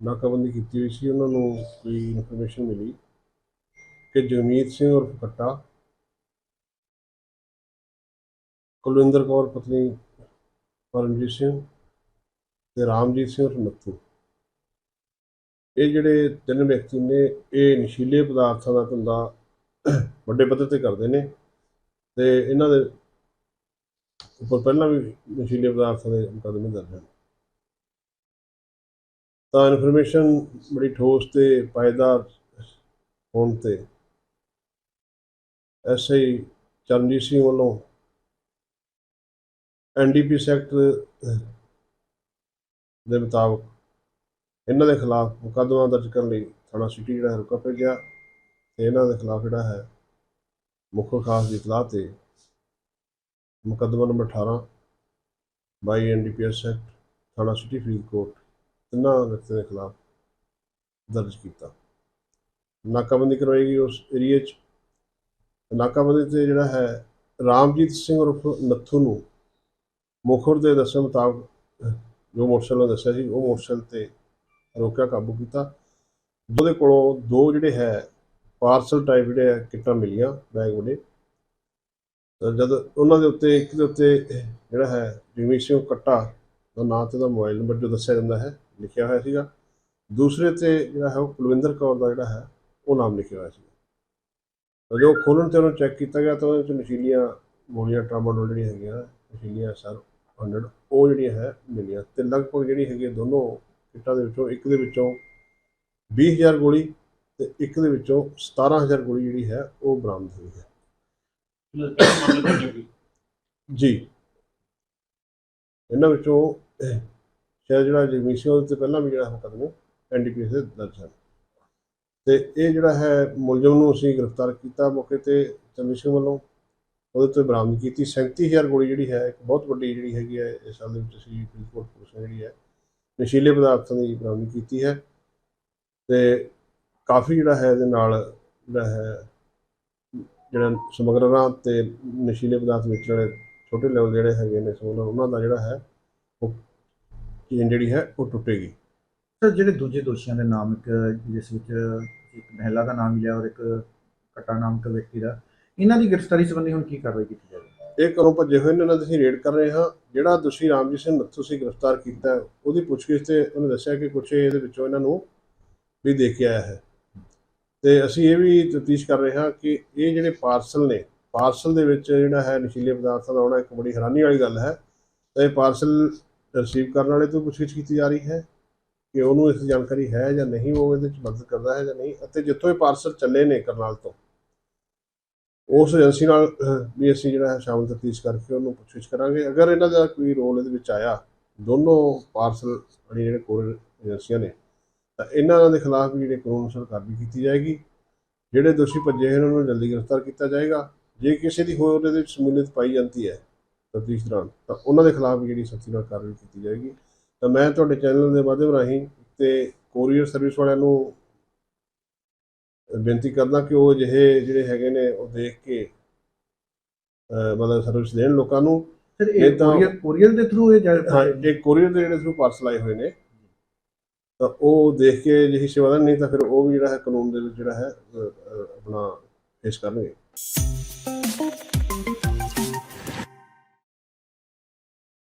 ਨਾਕਾਬੰਦੀ ਕੀਤੀ ਹੋਈ ਸੀ, ਉਹਨਾਂ ਨੂੰ ਕੋਈ ਇਨਫੋਰਮੇਸ਼ਨ ਮਿਲੀ ਕਿ ਜਗਮੀਤ ਸਿੰਘ ਉਰਫ ਕੱਟਾ ਕੁਲਵਿੰਦਰ ਕੌਰ, ਪਤਨੀ ਪਰਮਜੀਤ ਸਿੰਘ ਤੇ ਰਾਮਜੀਤ ਸਿੰਘ ਔਰ ਨੱਥੂ ਇਹ ਜਿਹੜੇ ਤਿੰਨ ਵਿਅਕਤੀ ਨੇ, ਇਹ ਨਸ਼ੀਲੇ ਪਦਾਰਥਾਂ ਦਾ ਧੰਦਾ ਵੱਡੇ ਪੱਧਰ ਤੇ ਕਰਦੇ ਨੇ ਤੇ ਇਹਨਾਂ ਦੇ ਉੱਪਰ ਪਹਿਲਾਂ ਵੀ ਨਸ਼ੀਲੇ ਪਦਾਰਥਾਂ ਦੇ ਮੁਕੱਦਮੇ ਦਰਜ ਹਨ। ਤਾਂ ਇਨਫੋਰਮੇਸ਼ਨ ਬੜੀ ਠੋਸ ਤੇ ਪਾਇਦਾਰ ਹੋਣ ਤੇ ਐਸਆਈ ਚਰਨਜੀਤ ਸਿੰਘ ਵੱਲੋਂ ਐਨਡੀਪੀ ਸੈਕਟ ਦੇ ਮੁਤਾਬਕ ਇਹਨਾਂ ਦੇ ਖਿਲਾਫ ਮੁਕੱਦਮਾ ਦਰਜ ਕਰਨ ਲਈ ਥਾਣਾ ਸਿਟੀ ਜਿਹੜਾ ਹੈ ਰੁਕਾ ਭੇਜਿਆ ਤੇ ਇਹਨਾਂ ਦੇ ਖਿਲਾਫ ਜਿਹੜਾ ਹੈ ਮੁੱਖ ਖਾਸ ਦੀ ਇਤਲਾਹ ਤੇ ਮੁਕੱਦਮਾ ਨੰਬਰ 18 ਬਾਈ ਐਨਡੀਪੀਐਸ ਐਕਟ ਥਾਣਾ ਸਿਟੀ ਫਰੀਦਕੋਟ। ਤਿੰਨਾਂ ਵਿਅਕਤੀਆਂ ਦੇ ਖਿਲਾਫ ਦਰਜ ਕੀਤਾ। ਨਾਕਾਬੰਦੀ ਕਰਵਾਈ ਗਈ ਉਸ ਏਰੀਏ 'ਚ। ਨਾਕਾਬੰਦੀ ਤੇ ਜਿਹੜਾ ਹੈ, ਰਾਮਜੀਤ ਸਿੰਘ ਉਰਫ ਨੱਥੂ ਨੂੰ ਮੁਖਰ ਦੇ ਦੱਸਣ ਮੁਤਾਬਕ, ਜੋ ਮੋਟਰਸਾਈਕਲ ਦੱਸਿਆ ਸੀ, ਉਹ ਮੋਟਰਸਾਈਕਲ ਤੇ ਰੋਕਿਆ ਕਾਬੂ ਕੀਤਾ। ਉਹਦੇ ਕੋਲੋਂ ਦੋ ਜਿਹੜੇ ਹੈ, ਪਾਰਸਲ ਟਾਈਪ ਜਿਹੜੇ ਆ ਕਿੱਟਾਂ ਮਿਲੀਆਂ ਬੈਗ ਵੱਡੇ। ਜਦ ਉਹਨਾਂ ਦੇ ਉੱਤੇ, ਇੱਕ ਦੇ ਉੱਤੇ ਜਿਹੜਾ ਹੈ ਜਗਮੀਤ ਸਿੰਘ ਕੱਟਾ ਦਾ ਨਾਂ ਤੇ ਦਾ ਮੋਬਾਈਲ ਨੰਬਰ ਜੋ ਦੱਸਿਆ ਜਾਂਦਾ ਹੈ ਲਿਖਿਆ ਹੋਇਆ ਸੀਗਾ। ਦੂਸਰੇ ਤੇ ਜਿਹੜਾ ਹੈ ਉਹ ਕੁਲਵਿੰਦਰ ਕੌਰ ਦਾ ਜਿਹੜਾ ਹੈ ਉਹ ਨਾਮ ਲਿਖਿਆ ਹੋਇਆ ਸੀ ਤਾਂ ਜੋ ਖੋਲ੍ਹਣ ਤੇ ਉਹਨੂੰ ਚੈੱਕ ਕੀਤਾ ਗਿਆ ਤਾਂ ਉਹਦੇ ਵਿੱਚ ਨਸ਼ੀਲੀਆਂ ਗੋਲੀਆਂ ਟਰਾਮਾਡੋਲ ਜਿਹੜੀਆਂ ਹੈਗੀਆਂ ਨਸ਼ੀਲੀਆਂ ਸਰ 100 ਉਹ ਜਿਹੜੀਆਂ ਹੈ ਮਿਲੀਆਂ। ਤੇ ਲਗਭਗ ਜਿਹੜੀ ਹੈਗੀ ਦੋਨੋਂ ਕਿੱਟਾਂ ਦੇ ਵਿੱਚੋਂ ਇੱਕ ਦੇ ਵਿੱਚੋਂ 20000 ਗੋਲੀ ਤੇ ਇੱਕ ਦੇ ਵਿੱਚੋਂ 17000 ਗੋਲੀ ਜਿਹੜੀ ਹੈ ਉਹ ਬਰਾਮਦ ਹੋਈ ਹੈ। ਜੀ। ਇਹਨਾਂ ਵਿੱਚੋਂ ਸ਼ਾਇਦ ਜਿਹੜਾ ਜਗਮੀਤ ਸਿੰਘ ਉਹਦੇ ਤੇ ਪਹਿਲਾਂ ਵੀ ਜਿਹੜਾ ਮੁਕੱਦਮੇ ਐਨਡੀਪੀਐਸ ਦੇ ਦਰਜ ਹਨ ਤੇ ਇਹ ਜਿਹੜਾ ਹੈ, ਮੁਲਜ਼ਮ ਨੂੰ ਅਸੀਂ ਗ੍ਰਿਫਤਾਰ ਕੀਤਾ ਮੌਕੇ ਤੇ ਚੰਦਰ ਸਿੰਘ ਵੱਲੋਂ। ਉਹਦੇ ਤੋਂ ਬਰਾਮਦ ਕੀਤੀ। 37000 ਗੋਲੀ ਜਿਹੜੀ ਹੈ, ਇੱਕ ਬਹੁਤ ਵੱਡੀ ਜਿਹੜੀ ਹੈਗੀ ਹੈ, ਇਸ ਸਾਲ ਦੇ ਵਿੱਚ ਅਸੀਂ ਫਰੀਦਕੋਟ ਪੁਲਿਸ ਜਿਹੜੀ ਹੈ, ਨਸ਼ੀਲੇ ਪਦਾਰਥਾਂ ਦੀ ਬਰਾਮਦ ਕੀਤੀ ਹੈ। ਤੇ ਕਾਫੀ ਜਿਹੜਾ ਹੈ, ਇਹਦੇ ਨਾਲ ਜਿਹੜਾ ਹੈ, ਜਿਹੜਾ ਸਮਗਲਰਾਂ ਤੇ ਨਸ਼ੀਲੇ ਪਦਾਰਥ ਵੇਚਣ ਵਾਲੇ ਛੋਟੇ ਲੈਵਲ ਜਿਹੜੇ ਹੈਗੇ ਨੇ ਸਮਗਲਰ, ਉਹਨਾਂ ਦਾ ਜਿਹੜਾ ਹੈ ਉਹ ਚੇਨ ਜਿਹੜੀ ਹੈ ਉਹ ਟੁੱਟੇਗੀ। ਸਰ ਜਿਹੜੇ ਦੂਜੇ ਦੋਸ਼ੀਆਂ ਦੇ ਨਾਮ ਇੱਕ ਜਿਸ ਵਿੱਚ ਇੱਕ ਮਹਿਲਾ ਦਾ ਨਾਮ ਮਿਲਿਆ ਔਰ ਇੱਕ ਕਟਾ ਨਾਮ ਦਾ ਵਿਅਕਤੀ ਦਾ ਇਹਨਾਂ ਦੀ ਗ੍ਰਿਫਤਾਰੀ ਸੰਬੰਧੀ ਹੁਣ ਕੀ ਕਾਰਵਾਈ ਕੀਤੀ ਜਾਵੇਗੀ ਇਹ ਘਰੋਂ ਭੱਜੇ ਹੋਏ ਨੇ ਉਹਨਾਂ ਦੀ ਅਸੀਂ ਰੇਡ ਕਰ ਰਹੇ ਹਾਂ। ਜਿਹੜਾ ਦੋਸ਼ੀ ਰਾਮਜੀਤ ਸਿੰਘ ਨੱਥੂ ਸੀ ਗ੍ਰਿਫਤਾਰ ਕੀਤਾ ਉਹਦੀ ਪੁੱਛਗਿੱਛ ਤੇ ਉਹਨੇ ਦੱਸਿਆ ਕਿ ਕੁਛ ਇਹਦੇ ਵਿੱਚੋਂ ਇਹਨਾਂ ਨੂੰ ਵੀ ਦੇ ਕੇ ਆਇਆ ਹੈ। ਤੇ ਅਸੀਂ ਇਹ ਵੀ ਤਫਤੀਸ਼ ਕਰ ਰਹੇ ਹਾਂ ਕਿ ਇਹ ਜਿਹੜੇ ਪਾਰਸਲ ਨੇ ਪਾਰਸਲ ਦੇ ਵਿੱਚ ਜਿਹੜਾ ਹੈ ਨਸ਼ੀਲੇ ਪਦਾਰਥਾਂ ਦਾ ਆਉਣਾ ਇੱਕ ਬੜੀ ਹੈਰਾਨੀ ਵਾਲੀ ਗੱਲ ਹੈ। ਤੇ ਇਹ ਪਾਰਸਲ ਰਿਸੀਵ ਕਰਨ ਵਾਲੇ ਤੋਂ ਪੁੱਛਗਿੱਛ ਕੀਤੀ ਜਾ ਰਹੀ ਹੈ ਕਿ ਉਹਨੂੰ ਇਸ ਦੀ ਜਾਣਕਾਰੀ ਹੈ ਜਾਂ ਨਹੀਂ, ਉਹ ਇਹਦੇ ਵਿੱਚ ਮਦਦ ਕਰਦਾ ਹੈ ਜਾਂ ਨਹੀਂ? ਅਤੇ ਜਿੱਥੋਂ ਇਹ ਪਾਰਸਲ ਚੱਲੇ ਨੇ ਕਰਨਾਲ ਤੋਂ, ਉਸ ਏਜੰਸੀ ਨਾਲ ਵੀ ਅਸੀਂ ਜਿਹੜਾ ਹੈ ਸ਼ਾਮਲ ਤਫਤੀਸ਼ ਕਰਕੇ ਉਹਨੂੰ ਪੁੱਛਗਿੱਛ ਕਰਾਂਗੇ। ਅਗਰ ਇਹਨਾਂ ਦਾ ਕੋਈ ਰੋਲ ਇਹਦੇ ਵਿੱਚ ਆਇਆ, ਦੋਨੋਂ ਪਾਰਸਲ ਜਿਹੜੇ ਕੋਰੀਅਰ ਏਜੰਸੀਆਂ ਨੇ, ਤਾਂ ਇਹਨਾਂ ਦੇ ਖਿਲਾਫ ਵੀ ਜਿਹੜੇ ਕਾਨੂੰਨ ਅਨੁਸਾਰ ਕਾਰਵਾਈ ਕੀਤੀ ਜਾਏਗੀ, ਜਿਹੜੇ ਦੋਸ਼ੀ ਭੱਜੇ ਹਨ ਉਹਨਾਂ ਨੂੰ ਜਲਦੀ ਗ੍ਰਿਫਤਾਰ ਕੀਤਾ ਜਾਏਗਾ। ਜੇ ਕਿਸੇ ਦੀ ਹੋਰ ਇਹਦੇ ਵਿੱਚ ਸ਼ਮੂਲੀਅਤ ਪਾਈ ਜਾਂਦੀ ਹੈ ਤਫਤੀਸ਼ ਦੌਰਾਨ। ਤਾਂ ਉਹਨਾਂ ਦੇ ਖਿਲਾਫ ਜਿਹੜੀ ਸਖਤੀ ਨਾਲ ਕਾਰਵਾਈ ਕੀਤੀ ਜਾਏਗੀ। ਤਾਂ ਮੈਂ ਤੁਹਾਡੇ ਚੈਨਲ ਦੇ ਮਾਧਿਅਮ ਰਾਹੀਂ ਤੇ ਕੋਰੀਅਰ ਸਰਵਿਸ ਵਾਲਿਆਂ ਨੂੰ ਬੇਨਤੀ ਕਰਦਾ ਕਿ ਉਹ ਜਿਹੇ ਜਿਹੜੇ ਹੈਗੇ ਨੇ ਉਹ ਦੇਖ ਕੇ ਮਤਲਬ ਸਰਵਿਸ ਦੇਣ ਲੋਕਾਂ ਨੂੰ। ਇਹ ਤਾਂ- ਕੋਰੀਅਰ ਕੋਰੀਅਰ ਦੇ ਥਰੂ ਇਹ ਜਾ- ਹਾਂ ਇਹ ਕੋਰੀਅਰ ਦੇ ਜਿਹੜੇ ਥਰੂ ਪਾਰਸਲ ਆਏ ਹੋਏ ਨੇ ਤਾਂ ਉਹ ਦੇਖ ਕੇ ਜਿਹੀ ਸੇਵਾ ਨਹੀਂ ਤਾਂ ਫਿਰ ਉਹ ਵੀ ਜਿਹੜਾ ਹੈ ਕਾਨੂੰਨ ਦੇ ਵਿੱਚ ਜਿਹੜਾ ਹੈ ਆਪਣਾ ਪੇਸ਼ ਕਰਨਗੇ।